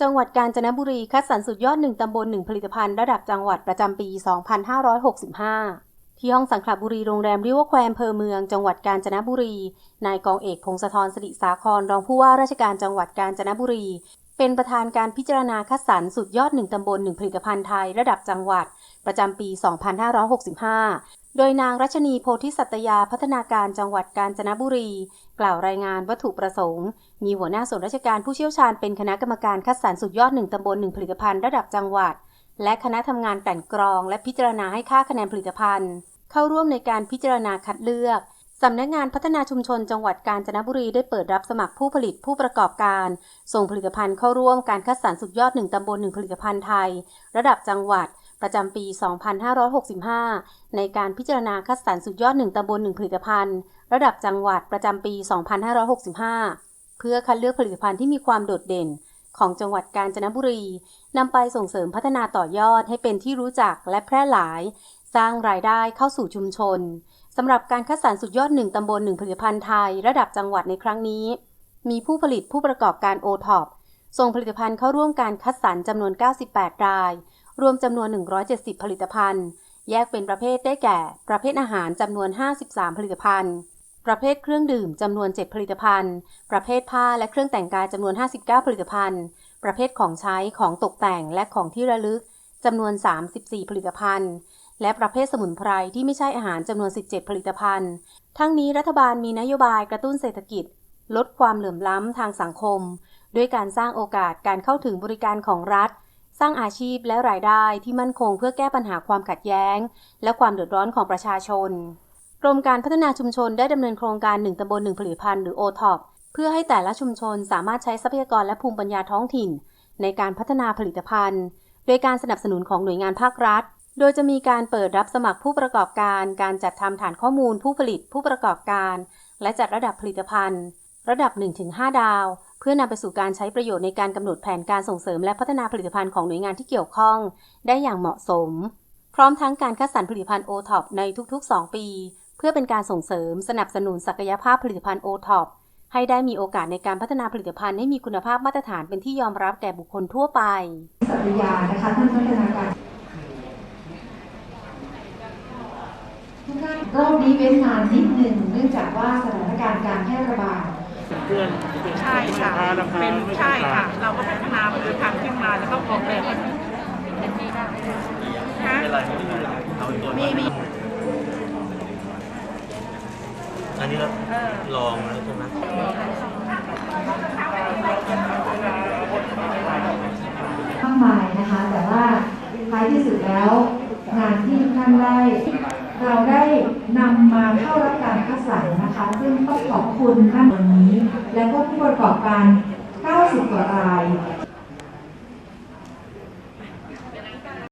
จังหวัดกาญจนบุรีคัดสรรสุดยอด 1 ตำบล 1 ผลิตภัณฑ์ระดับจังหวัดประจำปี 2565 ที่ห้องสังขละบุรีโรงแรมริวอแควร์อำเพอเมือง จังหวัดกาญจนบุรี นายกองเอกพงศธรสิริสาครรองผู้ว่าราชการจังหวัดกาญจนบุรี เป็นประธานการพิจารณาคัดสรรสุดยอด1ตำบล1ผลิตภัณฑ์ไทยระดับจังหวัด ประจำปี 2565 โดยนางรัชนีโพธิสัตยาพัฒนาการจังหวัดกาญจนบุรี กล่าวรายงานวัตถุประสงค์ มีหัวหน้าส่วนราชการผู้เชี่ยวชาญเป็นคณะกรรมการคัดสรรสุดยอด1ตำบล1ผลิตภัณฑ์ระดับจังหวัด และคณะทำงานกลั่นกรอง และพิจารณาให้ค่าคะแนนผลิตภัณฑ์ เข้าร่วมในการพิจารณาคัดเลือก สำนักงานพัฒนาชุมชนจังหวัดกาญจนบุรีได้เปิดรับสมัครผู้ผลิตผู้ประกอบการ ส่งผลิตภัณฑ์เข้าร่วมการคัดสรรสุดยอด 1 ตำบล 1 ผลิตภัณฑ์ไทย ระดับจังหวัด ประจำปี 2565 ในการพิจารณาคัดสรรสุดยอด 1 ตำบล 1 ผลิตภัณฑ์ ระดับจังหวัดประจำปี 2565 เพื่อคัดเลือกผลิตภัณฑ์ที่มีความโดดเด่น ของจังหวัดกาญจนบุรีนำไปส่งเสริมพัฒนาต่อยอดให้เป็นที่รู้จักและแพร่หลาย สร้างรายได้เข้าสู่ชุมชน สำหรับการคัดสรรสุดยอด 1 ตำบล 1 ผลิตภัณฑ์ไทย ระดับจังหวัดในครั้งนี้ มีผู้ผลิตผู้ประกอบการโอท็อปส่งผลิตภัณฑ์เข้าร่วมการคัดสรรจำนวน 98 ราย รวมจำนวน 170 ผลิตภัณฑ์ แยกเป็นประเภทได้แก่ ประเภทอาหารจำนวน 53 ผลิตภัณฑ์ ประเภทเครื่องดื่มจำนวน 7 ผลิตภัณฑ์ ประเภทผ้าและเครื่องแต่งกายจำนวน 59 ผลิตภัณฑ์ ประเภทของใช้ของตกแต่งและของที่ระลึกจำนวน 34 ผลิตภัณฑ์ และประเภทสมุนไพรที่ไม่ใช่อาหารจำนวน 17 ผลิตภัณฑ์ ทั้งนี้รัฐบาลมีนโยบายกระตุ้นเศรษฐกิจ ลดความเหลื่อมล้ำทางสังคม ด้วยการสร้างโอกาสการเข้าถึงบริการของรัฐ สร้างอาชีพและรายได้ที่มั่นคงเพื่อแก้ปัญหาความขัดแย้ง และความเดือดร้อนของประชาชน กรมการพัฒนาชุมชนได้ดำเนินโครงการ 1ตำบล1ผลิตภัณฑ์หรือ OTOP เพื่อให้แต่ละชุมชนสามารถใช้ทรัพยากรและภูมิปัญญาท้องถิ่น ในการพัฒนาผลิตภัณฑ์ โดยการสนับสนุนของหน่วยงานภาครัฐ โดยจะมีการเปิดรับสมัครผู้ประกอบการ การจัดทำฐานข้อมูลผู้ผลิตผู้ประกอบการ และจัดระดับผลิตภัณฑ์ ระดับ 1-5 ดาว เพื่อนำไปสู่การใช้ประโยชน์ในการกำหนดแผนการส่งเสริมและพัฒนาผลิตภัณฑ์ของหน่วยงานที่เกี่ยวข้อง ได้อย่างเหมาะสม พร้อมทั้งการคัดสรรผลิตภัณฑ์ O-TOP ในทุกๆ 2 ปี เพื่อเป็นการส่งเสริมสนับสนุนศักยภาพผลิตภัณฑ์ O-TOP ให้ได้มีโอกาสในการพัฒนาผลิตภัณฑ์ให้มีคุณภาพมาตรฐานเป็นที่ยอมรับแก่บุคคลทั่วไป สัตยานะคะท่านพัฒนาการ ทุกท่านรอบนี้เว้นนานนิดหนึ่งเนื่องจากว่าสถานการณ์การแพร่ระบาดเพื่อนใช่ค่ะราคาราคาเป็นไม่ใช่ค่ะต่างเราก็พัฒนาผลิตภัณฑ์ขึ้นมาแล้วก็ออกแบบให้เป็นที่ได้ฮะไม่เป็นไรไม่เป็นไรเอาตัวมีมีอันนี้เราเออลองแล้วใช่ไหมมากมายนะคะ แต่ว่าท้ายที่สุดแล้ว งานที่ทุกท่านได้เราได้ นำมาเข้ารับการคัดสรรนะคะ ซึ่งต้องขอบคุณท่านวันนี้ และก็ผู้ประกอบการ 90 กว่าราย